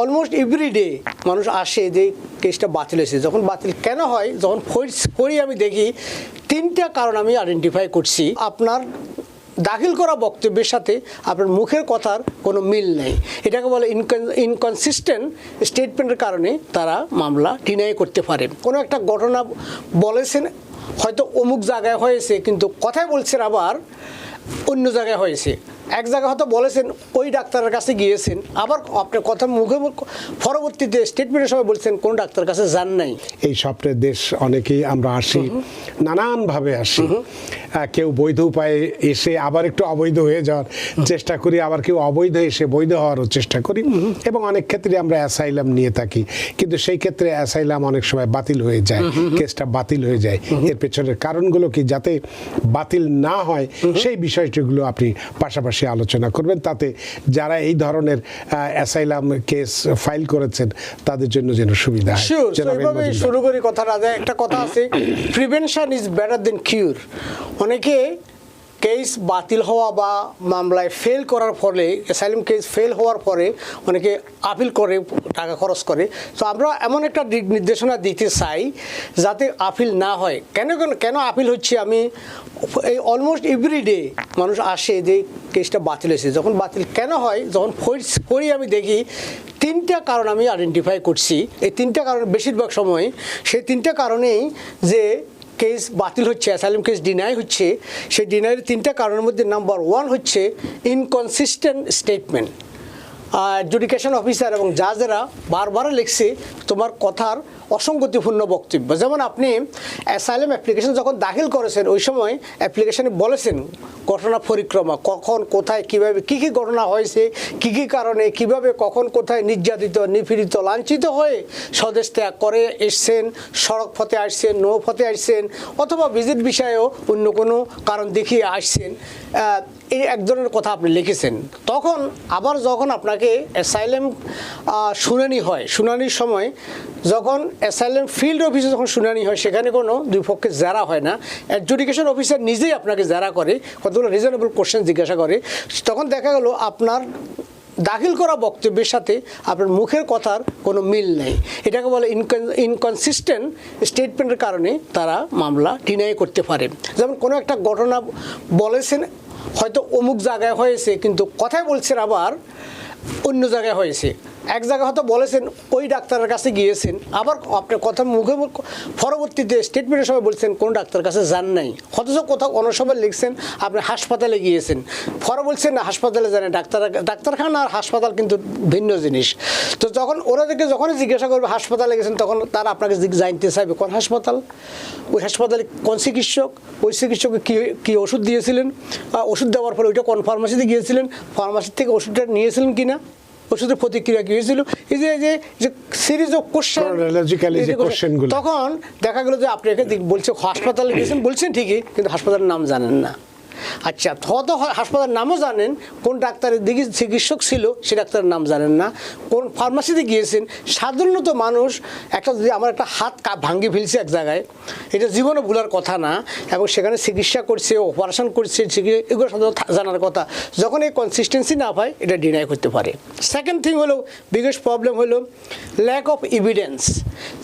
Almost every day মানুষ আসে যে কেসটা বাতিল হয়েছে। যখন বাতিল কেন হয়, যখন ফোর্স করি আমি দেখি, তিনটা কারণ আমি আইডেন্টিফাই করছি। আপনার দাখিল করা বক্তব্যের সাথে আপনার মুখের কথার কোনো মিল নেই। এটাকে বলে ইনকনসিস্টেন্ট স্টেটমেন্টের কারণে তারা মামলা ডিনাই করতে পারে। কোনো একটা ঘটনা বলেছেন, হয়তো অমুক জায়গায় হয়েছে, কিন্তু কথাই বলছেন আবার অন্য জায়গায় হয়েছে। এক জায়গায় হয়তো বলেছেন ওই ডাক্তারের কাছে গিয়েছেন। আবার আপনার কথা মুখে মুখ পরবর্তীতে স্টেটমেন্টের সময় বলছেন কোন ডাক্তারের কাছে যান নাই? এই স্বপ্নের দেশ অনেকেই আমরা আসি নানানভাবে আসি। কেউ বৈধ উপায়ে এসে আবার একটু অবৈধ হয়ে যাওয়ার চেষ্টা করি আবার কেউ অবৈধ এসে বৈধ হওয়ারও চেষ্টা করি এবং অনেক ক্ষেত্রে আমরা অ্যাসাইলাম নিয়ে থাকি। কিন্তু সেই ক্ষেত্রে অ্যাসাইলাম অনেক সময় বাতিল হয়ে যায় কেসটা বাতিল হয়ে যায়। এর পেছনের কারণগুলো কি? যাতে বাতিল না হয় সেই বিষয়টিগুলো আপনি পাশাপাশি আলোচনা করবেন। তাতে যারা এই ধরনের অ্যাসাইলাম কেস ফাইল করেছেন তাদের জন্য যেন সুবিধা। শুরু করি কথাটা যে একটা কথা আছে prevention is better than cure অনেকে কেস বাতিল হওয়া বা মামলায় ফেল করার ফলে অ্যাসাইলাম কেস ফেল হওয়ার পরে অনেকে আপিল করে, টাকা খরচ করে। তো আমরা এমন একটা নির্দেশনা দিতে চাই যাতে আপিল না হয়। কেন কেন কেন আপিল হচ্ছে? আমি এই অলমোস্ট এভরি ডে মানুষ আসে যে কেসটা বাতিল হয়েছে। যখন বাতিল কেন হয়? যখন করি আমি দেখি, তিনটা কারণ আমি আইডেন্টিফাই করছি। এই তিনটা কারণ, বেশিরভাগ সময় সেই তিনটা কারণেই যে কেস বাতিল হচ্ছে অ্যাসাইলাম কেস ডিনাই হচ্ছে, সেই ডিনাইয়ের তিনটা কারণের মধ্যে নাম্বার ওয়ান হচ্ছে ইনকনসিস্টেন্ট স্টেটমেন্ট জুডিকেশন অফিসার এবং জাজেরা বারবার লিখছে, তোমার কথার অসঙ্গতিপূর্ণ বক্তব্য। যেমন আপনি অ্যাসাইলাম অ্যাপ্লিকেশন যখন দাখিল করেছেন, ওই সময় অ্যাপ্লিকেশনে বলেছেন ঘটনা পরিক্রমা, কখন, কোথায়, কীভাবে, কি কি ঘটনা হয়েছে, কি কি কারণে, কীভাবে, কখন, কোথায় নির্যাতিত, নিপীড়িত, লাঞ্ছিত হয়ে স্বদেশ ত্যাগ করে এসছেন, সড়ক পথে আসছেন নৌ পথে আসছেন, অথবা ভিজিট বিষয়েও অন্য কোনো কারণ দেখিয়ে আসছেন। এই এক ধরনের কথা আপনি লিখেছেন। তখন আবার যখন আপনাকে অ্যাসাইলেম শুনানি হয়, শুনানির সময় যখন অ্যাসাইলেম ফিল্ড অফিসে যখন শুনানি হয়, সেখানে কোনো দুই পক্ষে যারা হয় না। অ্যাডজুডিকেশন অফিসার নিজেই আপনাকে যারা করে, কতগুলো রিজনেবল কোশ্চেন জিজ্ঞাসা করে। তখন দেখা গেল আপনার দাখিল করা বক্তব্যের সাথে আপনার মুখের কথার কোনো মিল নেই। এটাকে বলে ইনকনসিস্টেন্ট স্টেটমেন্টের কারণে তারা মামলা ডিনাই করতে পারে। যেমন কোনো একটা ঘটনা বলেছেন হয়তো অমুক জায়গায় হয়েছে কিন্তু কথাই বলছে আবার অন্য জায়গায় হয়েছে। এক জায়গায় হয়তো বলেছেন, ওই ডাক্তারের কাছে গিয়েছেন। আবার আপনার কথা মুখে মুখ পরবর্তীতে স্টেটমেন্টের সময় বলছেন, কোন ডাক্তারের কাছে যান নাই? অথচ কোথাও অন্য সময় লিখছেন, আপনি হাসপাতালে গিয়েছেন। পরে বলছেন, না, হাসপাতালে জানেন ডাক্তার ডাক্তারখানা আর হাসপাতাল কিন্তু ভিন্ন জিনিস। তো যখন ওনাদেরকে যখনই জিজ্ঞাসা করবে, হাসপাতালে গেছেন? তখন তারা আপনাকে জানতে চাইবে, কোন হাসপাতাল? ওই হাসপাতালে কোন চিকিৎসক? ওই চিকিৎসককে কী কী ওষুধ দিয়েছিলেন? ওষুধ দেওয়ার পরে ওইটা কোন ফার্মাসিতে গিয়েছিলেন? ফার্মাসি থেকে ওষুধটা নিয়েছিলেন কি না ওষুধের প্রতিক্রিয়া কি হয়েছিল? এই যে যে সিরিজ অফ কোশ্চেন তখন দেখা গেলো যে আপনি এখানে বলছে হাসপাতালে গিয়েছেন বলছেন ঠিকই কিন্তু হাসপাতালের নাম জানেন না। আচ্ছা হয়তো হয় হাসপাতালের নামও জানেন, কোন ডাক্তারের দিকে চিকিৎসক ছিল সে ডাক্তারের নাম জানেন না, কোন ফার্মাসিতে গিয়েছেন, সাধারণত মানুষ একটা যদি আমার একটা হাত ভাঙ্গি ফেলছে এক জায়গায়, এটা জীবনে ভুলার কথা না, এবং সেখানে চিকিৎসা করছে অপারেশন করছে এগুলো সাধারণত জানার কথা। যখন এই কনসিস্টেন্সি না পায়, এটা ডিনাই করতে পারে। সেকেন্ড থিং হলো বিগেস্ট প্রবলেম হলো ল্যাক অফ এভিডেন্স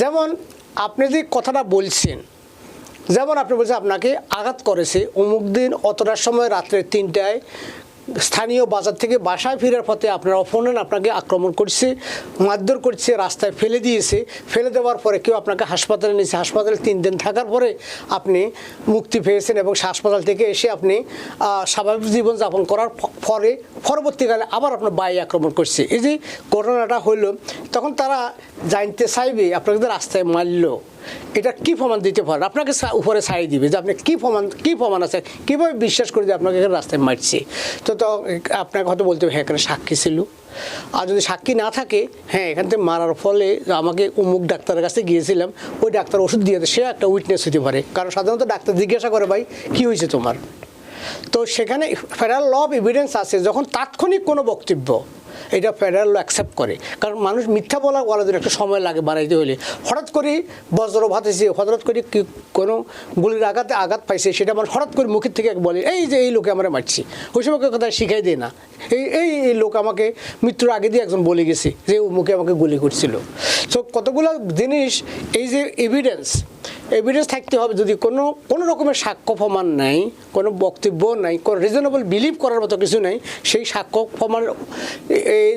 যেমন, আপনি যে কথাটা বলছেন যেমন আপনি বলছেন, আপনাকে আঘাত করেছে। অমুক দিন অতটার সময় রাত্রে তিনটায় স্থানীয় বাজার থেকে বাসায় ফেরার পথে আপনার অপোনেন্ট আপনাকে আক্রমণ করছে, মারধর করছে, রাস্তায় ফেলে দিয়েছে। ফেলে দেওয়ার পরে কেউ আপনাকে হাসপাতালে নিয়েছে। হাসপাতালে তিন দিন থাকার পরে আপনি মুক্তি পেয়েছেন এবং হাসপাতাল থেকে এসে আপনি স্বাভাবিক জীবনযাপন করার পরে পরবর্তীকালে আবার আপনার বাই আক্রমণ করছে। এই যে ঘটনাটা হলো তখন তারা জানতে চাইবে, আপনাকে রাস্তায় মারলো। এটা কি প্রমাণ দিতে পারে আপনাকে উপরে ছাই দিবে যে আপনি কি প্রমাণ কি প্রমাণ আছে? কীভাবে বিশ্বাস করে যে আপনাকে এখানে রাস্তায় মারছে? তো তো, আপনাকে হয়তো বলতে হবে হ্যাঁ এখানে সাক্ষী ছিল। আর যদি সাক্ষী না থাকে হ্যাঁ এখান থেকে মারার ফলে আমাকে অমুক ডাক্তারের কাছে গিয়েছিলাম, ওই ডাক্তার ওষুধ দিয়ে সে একটা উইটনেস হতে পারে। কারণ সাধারণত ডাক্তার জিজ্ঞাসা করে, ভাই, কী হয়েছে তোমার? তো সেখানে ফেডারেল ল অফ এভিডেন্স আছে, যখন তাৎক্ষণিক কোনো বক্তব্য এটা ফেডারেল অ্যাকসেপ্ট করে। কারণ মানুষ মিথ্যা বলা জন্য একটা সময় লাগে বাড়াইতে হলে হঠাৎ করে বজ্রপাত এসে হঠাৎ করে কোনো গুলির আঘাতে আঘাত পাইছে, সেটা মানুষ হঠাৎ করে মুখের থেকে বলে, এই যে এই লোকে আমরা মারছি, ওই সময় কথা শিখাই দেয় না। এই এই এই লোক আমাকে মৃত্যুর আগে দিয়ে একজন বলে গেছে যে ও মুখে আমাকে গুলি করছিল। তো কতগুলো জিনিস, এই যে এভিডেন্স এভিডেন্স থাকতে হবে যদি কোনো কোনো রকমের সাক্ষ্য প্রমাণ নাই, কোনো বক্তব্য নাই, কোনো রিজনেবল বিলিভ করার মতো কিছু নাই, সেই সাক্ষ্য প্রমাণ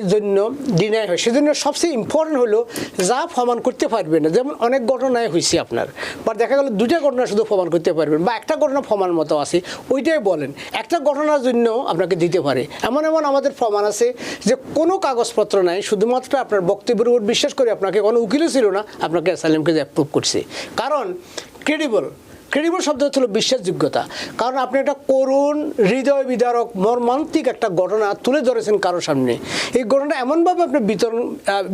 জন্য ডিনাই হয়। সেজন্য সবচেয়ে ইম্পর্টেন্ট হলো যা প্রমাণ করতে পারবেন না। যেমন অনেক ঘটনায় হয়েছে আপনার। বা দেখা গেল দুটা ঘটনা শুধু প্রমাণ করতে পারবেন, বা একটা ঘটনা প্রমাণ মতো আছে, ওইটাই বলেন। একটা ঘটনার জন্য আপনাকে দিতে পারে। এমন এমন আমাদের প্রমাণ আছে যে কোনো কাগজপত্র নাই, শুধুমাত্র আপনার বক্তব্যের উপর বিশ্বাস করে আপনাকে কোনো উকিলও ছিল না, আপনাকে অ্যাসাইলেমকে অ্যাপ্রুভ করছে। কারণ ক্রেডিবল ক্রেডিবল শব্দ হচ্ছিল বিশ্বাসযোগ্যতা কারণ আপনি একটা করুণ হৃদয় বিদারক মর্মান্তিক একটা ঘটনা তুলে ধরেছেন কারোর সামনে। এই ঘটনাটা এমনভাবে আপনি বিতরণ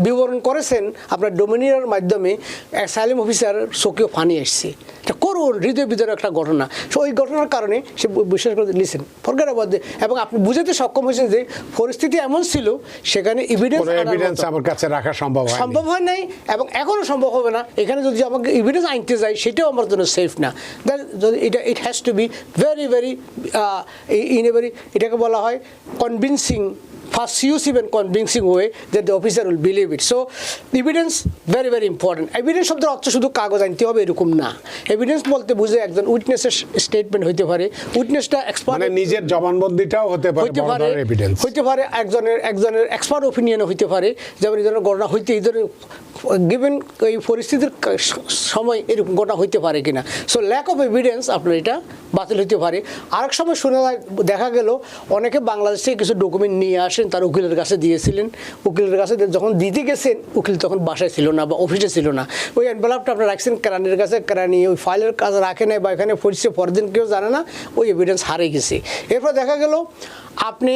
বিবরণ করেছেন আপনার ডোমিনিয়ার মাধ্যমে অ্যাসাইলেম অফিসার চোখেও ফানি এসছে এটা করুণ হৃদয় বিদারক একটা ঘটনা। সো ওই ঘটনার কারণে সে বিশ্বাস করে লিসেন ফরগেট অ্যাবাউট এবং আপনি বুঝাতে সক্ষম হয়েছেন যে পরিস্থিতি এমন ছিল সেখানে এভিডেন্স এভিডেন্স আমার কাছে রাখা সম্ভব সম্ভব হয় নাই এবং এখনও সম্ভব হবে না। এখানে যদি আমাকে এভিডেন্স আনতে যাই সেটাও আমার জন্য সেফ না। দ্যাট যদি এটা it has to be very very in a very এটাকে বলা হয় convincing use even convincing way that the officer will believe it so evidence very very important evidence শব্দের অর্থ শুধু কাগজ আনতে হবে এরকম না। এভিডেন্স বলতে বুঝে একজন উইটনেসের স্টেটমেন্ট হইতে পারে। উইটনেসটা এক্সপার্ট মানে নিজের জবানবন্দিটাও হতে পারে হইতে বড় পারে হইতে পারে একজনের একজনের এক্সপার্ট ওপিনিয়ন হইতে পারে। যেমন এই ধরনের ঘটনা হইতে এই ধরনের গিভেন এই পরিস্থিতির সময় এরকম ঘটনা হইতে পারে কিনা। সো ল্যাক অফ এভিডেন্স আপনার এটা বাতিল হইতে পারে। আরেক সময় শোনা দেখা গেল অনেকে বাংলাদেশ থেকে কিছু ডকুমেন্ট নিয়ে আসেন তার উকিলের কাছে দিয়েছিলেন। উকিলের কাছে যখন দিতে গেছেন উকিল তখন বাসায় ছিল না বা অফিসে ছিল না। ওই এনভেলপটা আপনি রাখছেন কেরানির কাছে কেরানি ওই ফাইলের কাজ রাখে নাই বা এখানে পরিচয় পরের দিন কেউ জানে না ওই এভিডেন্স হারিয়ে গেছে। এরপর দেখা গেল আপনি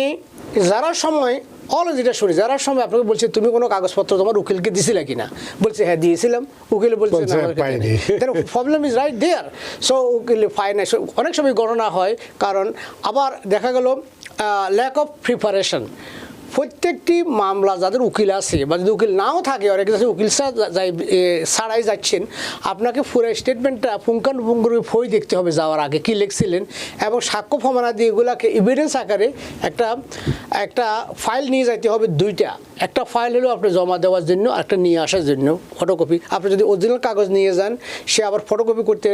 যারা সময় অল যেটা শুনি যারা সময় আপনাকে বলছে তুমি কোনো কাগজপত্র তোমার উকিলকে দিছিলে কিনা? বলছে হ্যাঁ দিয়েছিলাম। উকিল বলছে বলছে, problem is right there so উকিল ফাইন অনেক সময় গণনা হয় কারণ আবার দেখা গেল ল্যাক অফ প্রিপারেশন প্রত্যেকটি মামলা যাদের উকিল আছে বা যদি উকিল নাও থাকে অনেকে যাচ্ছে উকিল যাই ছাড়াই যাচ্ছেন আপনাকে পুরো স্টেটমেন্টটা পুঙ্খানুপুঙ্খরূপে বই দেখতে হবে যাওয়ার আগে কি লিখছিলেন এবং সাক্ষ্য প্রমাণাদি এগুলাকে এভিডেন্স আকারে একটা একটা ফাইল নিয়ে যাইতে হবে দুইটা। একটা ফাইল হলো আপনি জমা দেওয়ার জন্য একটা নিয়ে আসার জন্য ফটোকপি আপনি যদি অরিজিনাল কাগজ নিয়ে যান সে আবার ফটোকপি করতে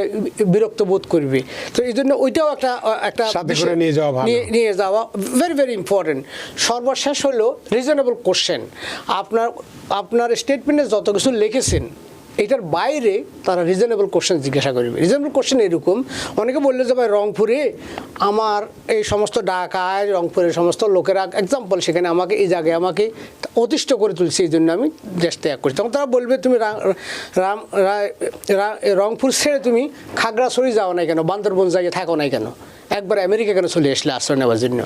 বিরক্ত বোধ করবে। তো এই জন্য ওইটাও একটা একটা সাথে নিয়ে যাওয়া নিয়ে যাওয়া ভেরি ভেরি ইম্পর্টেন্ট সর্বশেষ হলো রিজনেবল কোশ্চেন আপনার আপনার স্টেটমেন্টে যত কিছু লিখেছেন, এটার বাইরে তারা রিজনেবল কোশ্চেন জিজ্ঞাসা করবে। রিজনেবল কোশ্চেন এরকম। অনেকে বলল যে ভাই, রংপুরে আমার এই সমস্ত ঢাকায়, রংপুরের সমস্ত লোকেরা এক্সাম্পল সেখানে আমাকে, এই জায়গায় আমাকে অতিষ্ঠ করে তুলছে, এই জন্য আমি দেশ ত্যাগ করছি। তখন তারা বলবে, তুমি রাম, রা- রা- রংপুর ছেড়ে তুমি খাগড়াছড়ি যাও না কেন? বান্দরবন জায়গায় থাকো না কেন? একবার আমেরিকা কেন চলে আসলে আশ্রয় নেওয়ার জন্য?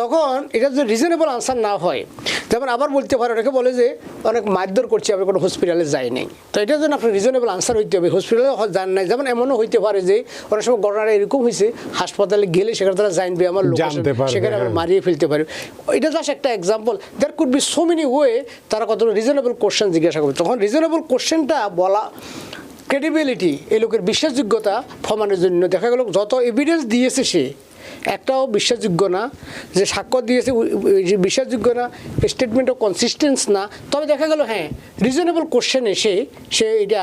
তখন এটা যদি রিজনেবল আনসার না হয় যেমন আবার বলতে পারে অনেকে বলে যে অনেক মারধর করছি আমি কোনো হসপিটালে যাই নাই। তো এটার জন্য আপনার রিজনেবল আনসার হইতে হবে। হসপিটালে যান নাই। যেমন এমনও হইতে পারে যে অনেক সময় ঘটনাটা এরকম হয়েছে হাসপাতালে গেলে সেখানে তারা জানবে আমার পারবে, সেখানে আবার হ্যাঁ। মারিয়ে ফেলতে পারে। এটা জাস্ট একটা example that could be so many way তারা কত রিজনেবল কোশ্চেন জিজ্ঞাসা করবে। তখন রিজনেবল কোশ্চেনটা বলা ক্রেডিবিলিটি এই লোকের বিশ্বাসযোগ্যতা প্রমাণের জন্য দেখা গেল যত এভিডেন্স দিয়েছে সে, একটাও বিশ্বাসযোগ্য না, যে সাক্ষ্য দিয়েছে বিশ্বাসযোগ্য না স্টেটমেন্টও কনসিস্টেন্স না, তবে দেখা গেল হ্যাঁ রিজনেবল কোশ্চেন এসে সে এটা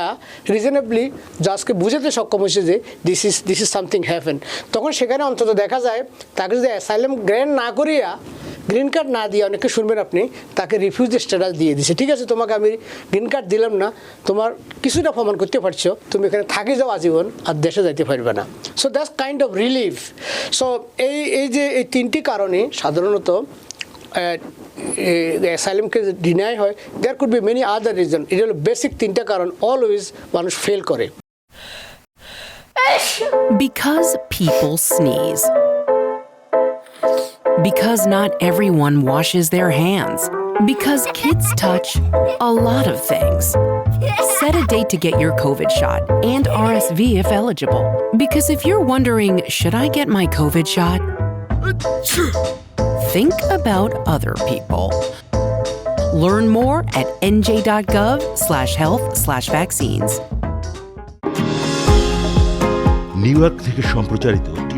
রিজনেবলি জাজকে বুঝাতে সক্ষম হয়েছে যে this is this is something haven তখন সেখানে অন্তত দেখা যায়, তাকে যদি অ্যাসাইলেম গ্র্যান্ড না করিয়া গ্রিন কার্ড না দিয়ে অনেকে শুনবেন আপনি, তাকে রিফিউজ স্ট্যাটাস দিয়ে দিছে। ঠিক আছে, তোমাকে আমি গ্রিন কার্ড দিলাম না, তোমার কিছুটা প্রমাণ করতে পারছ, তুমি এখানে থাকি যাও আজীবন, আর দেশে যাইতে পারবে না। So that's kind of relief so এই এই যে এই তিনটি কারণে সাধারণত অ্যাসাইলেমকে ডিনাই হয় there could be many other reason এটা হলো বেসিক তিনটা কারণ অলওয়েজ মানুষ ফেল করে। Because people sneeze. Because not everyone washes their hands. Because kids touch a lot of things. Set a date to get your COVID shot and RSV if eligible. Because if you're wondering, should I get my COVID shot? Think about other people. Learn more at nj.gov/health/vaccines. New York থেকে সম্প্রচারিত